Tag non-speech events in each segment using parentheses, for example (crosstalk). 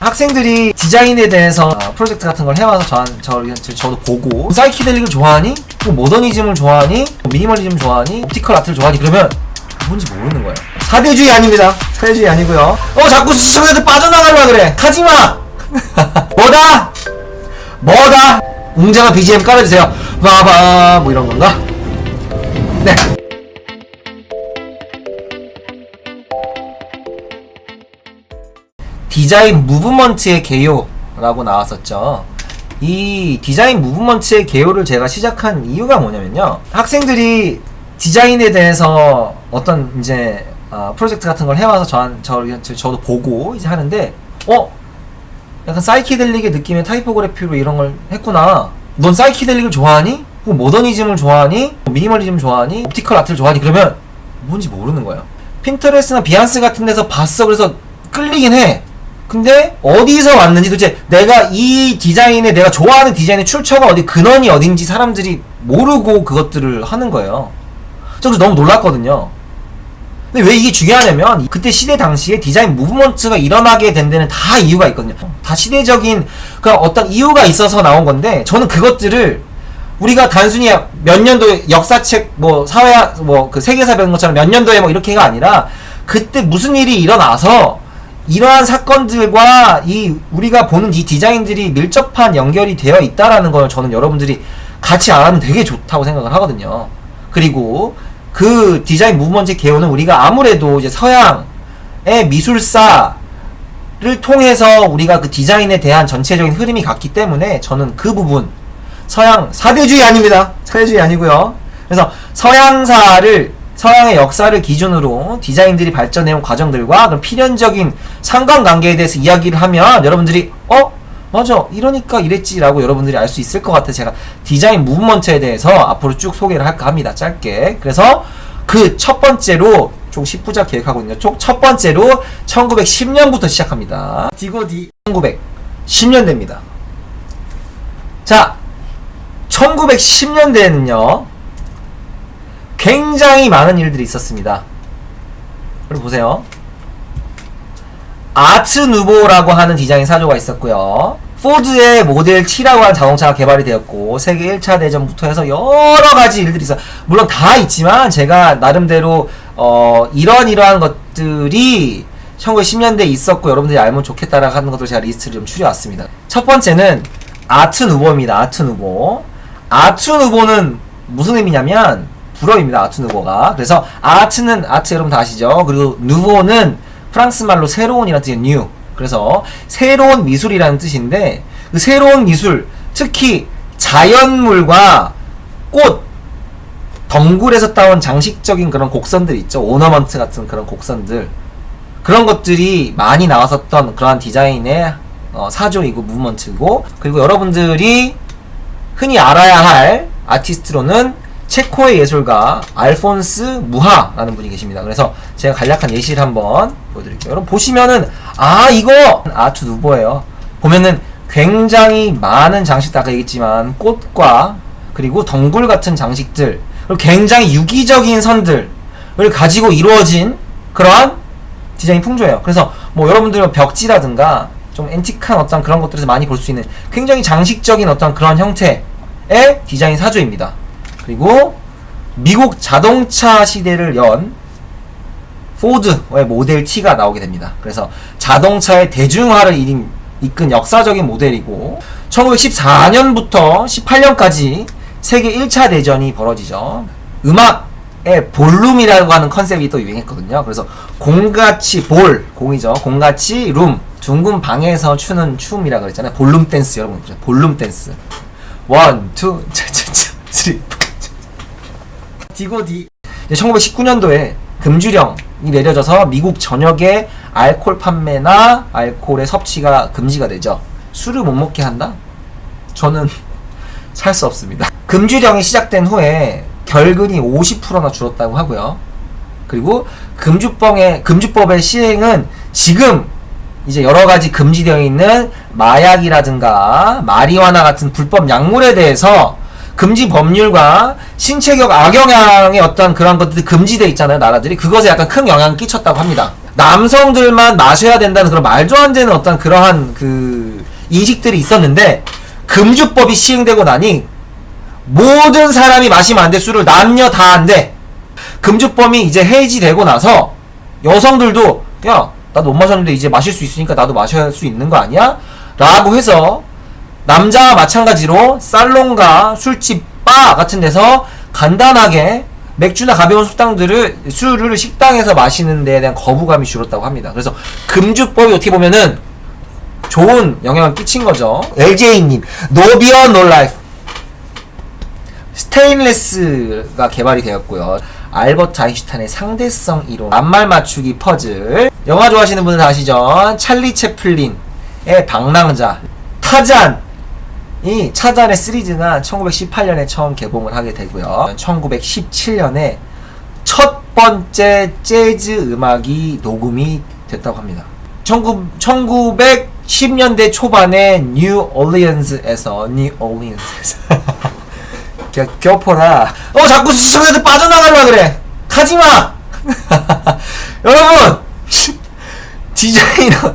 학생들이 디자인에 대해서 어, 프로젝트 같은 걸 해와서 저, 저, 저, 저도 보고 사이키델릭을 좋아하니? 뭐 모더니즘을 좋아하니? 뭐 미니멀리즘 좋아하니? 옵티컬 아트를 좋아하니? 그러면 뭔지 모르는 거예요 사대주의 아닙니다 사대주의 아니고요 어 자꾸 시청자들 빠져나가려 그래 가지마 (laughs) 뭐다? 뭐다? 웅장한 BGM 깔아주세요 봐봐 뭐 이런 건가? 네 디자인 무브먼트의 개요라고 나왔었죠. 이 디자인 무브먼트의 개요를 제가 시작한 이유가 뭐냐면요. 학생들이 디자인에 대해서 어떤 이제 아, 프로젝트 같은 걸 해와서 저, 저, 저도 보고 이제 하는데, 어? 약간 사이키델릭의 느낌의 타이포그래피로 이런 걸 했구나. 넌 사이키델릭을 좋아하니? 뭐 모더니즘을 좋아하니? 뭐 미니멀리즘 좋아하니? 옵티컬 아트를 좋아하니? 그러면 뭔지 모르는 거예요. 핀터레스트나 비안스 같은 데서 봤어. 그래서 끌리긴 해. 근데 어디서 왔는지 도대체 내가 이 디자인에 내가 좋아하는 디자인의 출처가 어디 근원이 어딘지 사람들이 모르고 그것들을 하는 거예요. 저 그래서 너무 놀랐거든요. 근데 왜 이게 중요하냐면 그때 시대 당시에 디자인 무브먼트가 일어나게 된 데는 다 이유가 있거든요. 다 시대적인 그런 어떤 이유가 있어서 나온 건데 저는 그것들을 우리가 단순히 몇 년도 역사책 뭐 사회 뭐 그 세계사 배운 것처럼 몇 년도에 뭐 이렇게가 아니라 그때 무슨 일이 일어나서 이러한 사건들과 이 우리가 보는 이 디자인들이 밀접한 연결이 되어 있다라는 걸 저는 여러분들이 같이 알아면 되게 좋다고 생각을 하거든요. 그리고 그 디자인 무브먼트 개요는 우리가 아무래도 이제 서양의 미술사를 통해서 우리가 그 디자인에 대한 전체적인 흐름이 갔기 때문에 저는 그 부분 서양 사대주의 아닙니다. 사대주의 아니고요. 그래서 서양사를 서양의 역사를 기준으로 디자인들이 발전해온 과정들과 그런 필연적인 상관관계에 대해서 이야기를 하면 여러분들이 어? 맞아. 이러니까 이랬지라고 여러분들이 알 수 있을 것 같아 제가 디자인 무브먼트에 대해서 앞으로 쭉 소개를 할까 합니다. 짧게. 그래서 그 첫 번째로 총 10부작 계획하고 있는데 총첫 번째로 1910년부터 시작합니다. 디고디 1910년대입니다. 자 1910년대에는요 굉장히 많은 일들이 있었습니다. 여러분 보세요. 아트 누보라고 하는 디자인 사조가 있었고요. 포드의 모델 T라고 하는 자동차가 개발이 되었고 세계 1차 대전부터 해서 여러 가지 일들이 있어. 물론 다 있지만 제가 나름대로 어 이런 이러한 것들이 1910년대에 있었고 여러분들이 알면 좋겠다라고 하는 것들 제가 리스트를 좀 추려왔습니다. 첫 번째는 아트 누보입니다. 아트 누보. 아트 누보는 무슨 의미냐면 불어입니다. 아트 누보가. 그래서 아트는 아트 여러분 다 아시죠? 그리고 누보는 프랑스 말로 새로운이라는 뜻의 new. 그래서 새로운 미술이라는 뜻인데 그 새로운 미술, 특히 자연물과 꽃, 덩굴에서 따온 장식적인 그런 곡선들 있죠. 오너먼트 같은 그런 곡선들. 그런 것들이 많이 나왔었던 그러한 디자인의 어, 사조이고 무브먼트고 그리고 여러분들이 흔히 알아야 할 아티스트로는 체코의 예술가 알폰스 무하라는 분이 계십니다. 그래서 제가 간략한 예시를 한번 보여드릴게요. 여러분 보시면은 아 이거 아트 누보예요. 보면은 굉장히 많은 장식들 아까 얘기했지만 꽃과 그리고 덩굴 같은 장식들 그리고 굉장히 유기적인 선들을 가지고 이루어진 그러한 디자인 풍조예요. 그래서 뭐 여러분들 벽지라든가 좀 앤틱한 어떤 그런 것들에서 많이 볼 수 있는 굉장히 장식적인 어떤 그런 형태의 디자인 사조입니다. 그리고 미국 자동차 시대를 연 포드의 모델 T가 나오게 됩니다. 그래서 자동차의 대중화를 이끈 역사적인 모델이고 1914년부터 18년까지 세계 1차 대전이 벌어지죠. 음악의 볼룸이라고 하는 컨셉이 또 유행했거든요. 그래서 공같이 볼, 공이죠. 공같이 룸, 둥근 방에서 추는 춤이라고 그랬잖아요. 볼룸 댄스 여러분 볼룸 댄스. 원, 투, 차차차, 쓰리, 디고디 1919년도에 금주령이 내려져서 미국 전역에 알코올 판매나 알코올의 섭취가 금지가 되죠. 술을 못 먹게 한다? 저는 (laughs) 살 수 없습니다. 금주령이 시작된 후에 결근이 50%나 줄었다고 하고요. 그리고 금주법의 금주법의 시행은 지금 이제 여러 가지 금지되어 있는 마약이라든가 마리화나 같은 불법 약물에 대해서 금지 법률과 신체적 악영향의 어떤 그런 것들이 금지돼 있잖아요 나라들이 그것에 약간 큰 영향을 끼쳤다고 합니다 남성들만 마셔야 된다는 그런 말도 안 되는 어떤 그러한 그 인식들이 있었는데 금주법이 시행되고 나니 모든 사람이 마시면 안 돼 술을 남녀 다 안 돼. 금주법이 이제 해지되고 나서 여성들도 야 나도 못 마셨는데 이제 마실 수 있으니까 나도 마실 수 있는 거 아니야? 라고 해서 남자와 마찬가지로 살롱과 술집 바 같은 데서 간단하게 맥주나 가벼운 숙당들을 술을 식당에서 마시는 데에 대한 거부감이 줄었다고 합니다. 그래서 금주법이 어떻게 보면은 좋은 영향을 끼친 거죠. LJ님, 노비어 노라이프. 스테인레스가 개발이 되었고요. 알버트 아인슈타인의 상대성 이론, 낱말 맞추기 퍼즐. 영화 좋아하시는 분은 다 아시죠? 찰리 채플린의 방랑자, 타잔. 이 차잔의 시리즈가 1918년에 처음 개봉을 하게 되고요. 1917년에 첫 번째 재즈 음악이 녹음이 됐다고 합니다. 19, 1910년대 초반에 뉴 올리언스에서 뉴 올리언스에서 (laughs) 겨, 교포라 어 자꾸 시청자들 빠져나가려 그래 가지마 (laughs) 여러분 (laughs) 디자이너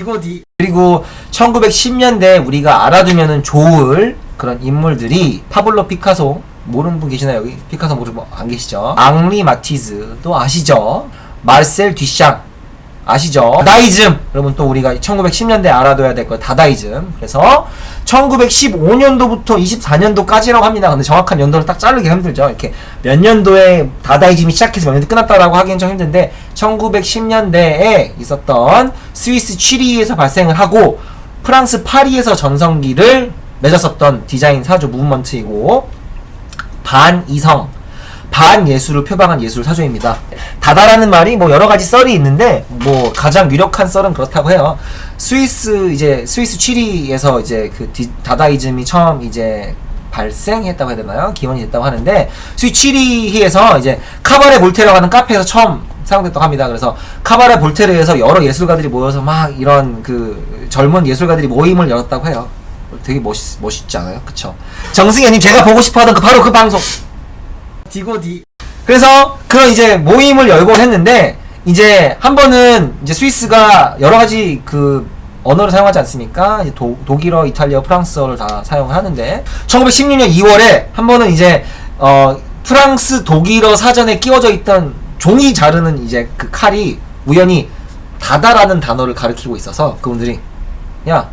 디고디 그리고 1910년대 우리가 알아두면 좋을 그런 인물들이 파블로 피카소 모르는 분 계시나요? 여기? 피카소 모르는 분 안 계시죠? 앙리 마티즈 또 아시죠? 마르셀 뒤샹 아시죠? 다다이즘. 여러분 또 우리가 1910년대 알아둬야 될거 다다이즘. 그래서 1915년도부터 24년도까지라고 합니다. 근데 정확한 연도를 딱 자르기 힘들죠. 이렇게 몇 년도에 다다이즘이 시작해서 몇 년도 끝났다라고 하기는 좀 힘든데 1910년대에 있었던 스위스 취리에서 발생을 하고 프랑스 파리에서 전성기를 맺었었던 디자인 사조 무브먼트이고 반이성 반예술을 표방한 예술 사조입니다. 다다라는 말이 뭐 여러 가지 썰이 있는데 뭐 가장 유력한 썰은 그렇다고 해요. 스위스 이제 스위스 취리에서 이제 그 디, 다다이즘이 처음 이제 발생했다고 해야 되나요? 기원이 됐다고 하는데 스위스 취리히에서 이제 카바레 볼테르라고 하는 카페에서 처음 사용됐다고 합니다. 그래서 카바레 볼테르에서 여러 예술가들이 모여서 막 이런 그 젊은 예술가들이 모임을 열었다고 해요. 되게 멋있, 멋있지 않아요? 그쵸? 정승현님 제가 보고 싶어 하던 그 바로 그 방송! 디고디. 그래서 그런 이제 모임을 열곤 했는데 이제 한 번은 이제 스위스가 여러 가지 그 언어를 사용하지 않습니까? 이제 도, 독일어, 이탈리아, 프랑스어를 다 사용을 하는데 1916년 2월에 한 번은 이제 어 프랑스 독일어 사전에 끼워져 있던 종이 자르는 이제 그 칼이 우연히 다다라는 단어를 가리키고 있어서 그분들이 야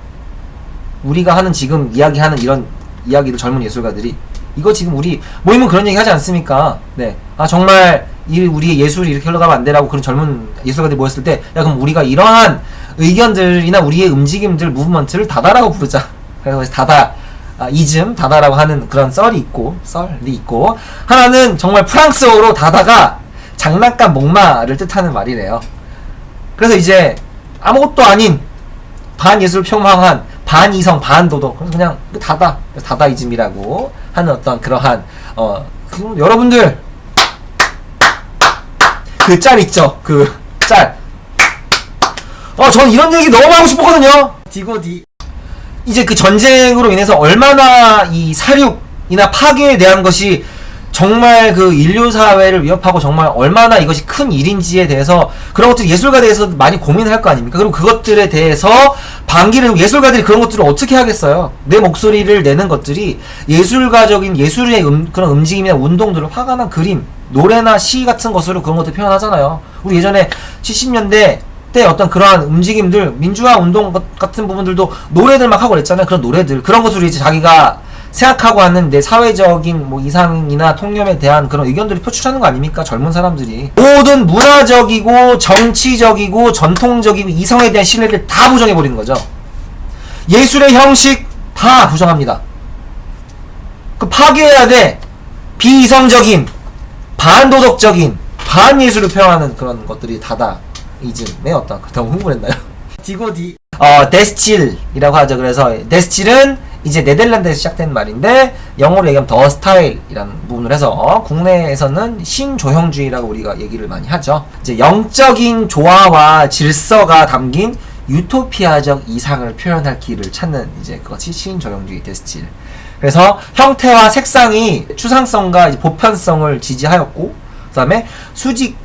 우리가 하는 지금 이야기하는 이런 이야기를 젊은 예술가들이 이거 지금 우리 모임은 그런 얘기 하지 않습니까? 네. 아 정말 이 우리의 예술이 이렇게 흘러가면 안 되라고 그런 젊은 예술가들이 모였을 때 야 그럼 우리가 이러한 의견들이나 우리의 움직임들 무브먼트를 다다라고 부르자. (laughs) 그래서 다다 아, 이즘 다다라고 하는 그런 썰이 있고 썰이 있고 하나는 정말 프랑스어로 다다가 장난감 목마를 뜻하는 말이래요. 그래서 이제 아무것도 아닌 반예술 표방한 반이성 반도덕 그래서 그냥 그 다다 다다이즘이라고 하는 어떤 그러한 어 그, 여러분들 그 짤 있죠 그 짤. 어, 전 이런 얘기 너무 하고 싶었거든요. 디고디. 이제 그 전쟁으로 인해서 얼마나 이 사륙이나 파괴에 대한 것이 정말 그 인류 사회를 위협하고 정말 얼마나 이것이 큰 일인지에 대해서 그런 것들 예술가 대해서 많이 고민을 할거 아닙니까? 그리고 그것들에 대해서 반기를 예술가들이 그런 것들을 어떻게 하겠어요? 내 목소리를 내는 것들이 예술가적인 예술의 음, 그런 움직임이나 운동들을 화가 난 그림, 노래나 시 같은 것으로 그런 것들 표현하잖아요. 우리 예전에 70년대 때 어떤 그러한 움직임들, 민주화 운동 것- 같은 부분들도 노래들 막 하고 그랬잖아요. 그런 노래들. 그런 것으로 이제 자기가 생각하고 하는 내 사회적인 뭐 이상이나 통념에 대한 그런 의견들을 표출하는 거 아닙니까? 젊은 사람들이. 모든 문화적이고 정치적이고 전통적이고 이성에 대한 신뢰를 다 부정해버리는 거죠. 예술의 형식 다 부정합니다. 그 파괴해야 돼. 비이성적인, 반도덕적인, 반예술을 표현하는 그런 것들이 다다. 이즘의 어떤, 너무 흥분했나요? (laughs) 디고디. 어, 데스칠이라고 하죠. 그래서 데스칠은 이제 네덜란드에서 시작된 말인데 영어로 얘기하면 더 스타일이라는 부분을 해서 국내에서는 신조형주의라고 우리가 얘기를 많이 하죠. 이제 영적인 조화와 질서가 담긴 유토피아적 이상을 표현할 길을 찾는 이제 그것이 신조형주의 데스칠. 그래서 형태와 색상이 추상성과 보편성을 지지하였고 그다음에 수직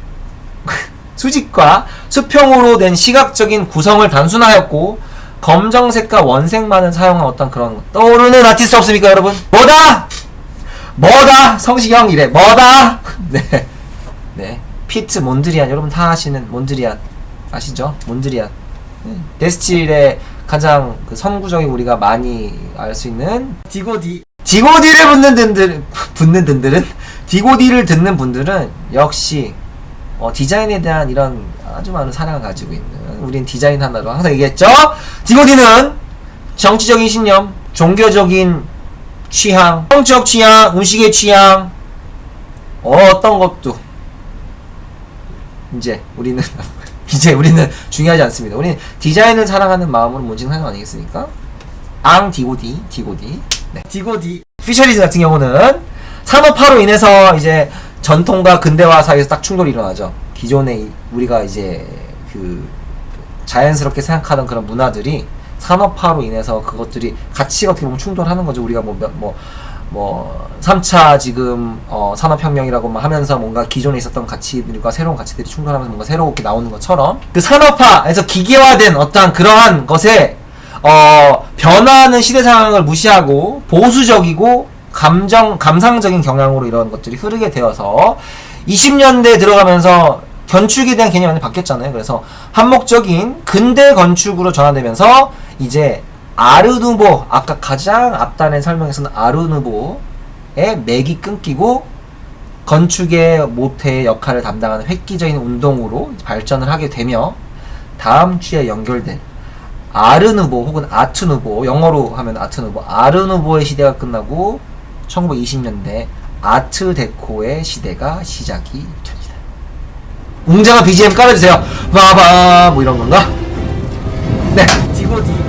(laughs) 수직과 수평으로 된 시각적인 구성을 단순화하였고 검정색과 원색만을 사용한 어떤 그런 떠오르는 아티스트 없습니까 여러분? 뭐다? 뭐다? 성시경 이래 뭐다? (laughs) 네. 네. 피트 몬드리안 여러분 다 아시는 몬드리안 아시죠? 몬드리안 네. 데스틸의 가장 그 선구적인 우리가 많이 알 수 있는 디고디 디고디를 붙는 분들 붙는 분들은 디고디를 듣는 분들은 역시 어, 디자인에 대한 이런 아주 많은 사랑을 가지고 있는 우린 디자인 하나로 항상 얘기했죠 디고디는 정치적인 신념 종교적인 취향 성적 취향 음식의 취향 어떤 것도 이제 우리는 (laughs) 이제 우리는 중요하지 않습니다. 우리는 디자인을 사랑하는 마음으로 모집하는 거 아니겠습니까? 앙 디고디 디고디 네. 디고디 피셔리즈 같은 경우는 산업화로 인해서 이제 전통과 근대화 사이에서 딱 충돌이 일어나죠. 기존에 이- 우리가 이제 그 자연스럽게 생각하던 그런 문화들이 산업화로 인해서 그것들이 가치가 어떻게 보면 충돌하는 거죠. 우리가 뭐, 몇- 뭐, 뭐, 3차 지금, 어, 산업혁명이라고 막 하면서 뭔가 기존에 있었던 가치들과 새로운 가치들이 충돌하면서 뭔가 새롭게 나오는 것처럼 그 산업화에서 기계화된 어떠한 그러한 것에, 어, 변화하는 시대 상황을 무시하고 보수적이고 감정, 감상적인 경향으로 이런 것들이 흐르게 되어서 20년대 들어가면서 건축에 대한 개념이 많이 바뀌었잖아요. 그래서 한목적인 근대 건축으로 전환되면서 이제 아르누보 아까 가장 앞단에 설명했었던 아르누보의 맥이 끊기고 건축의 모태의 역할을 담당하는 획기적인 운동으로 발전을 하게 되며 다음 주에 연결된 아르누보 혹은 아트누보 영어로 하면 아트누보 아르누보의 시대가 끝나고 1920년대 아트 데코의 시대가 시작이 됩니다. 웅장한 BGM 깔아주세요. 바바 뭐 이런 건가? 네, 디고디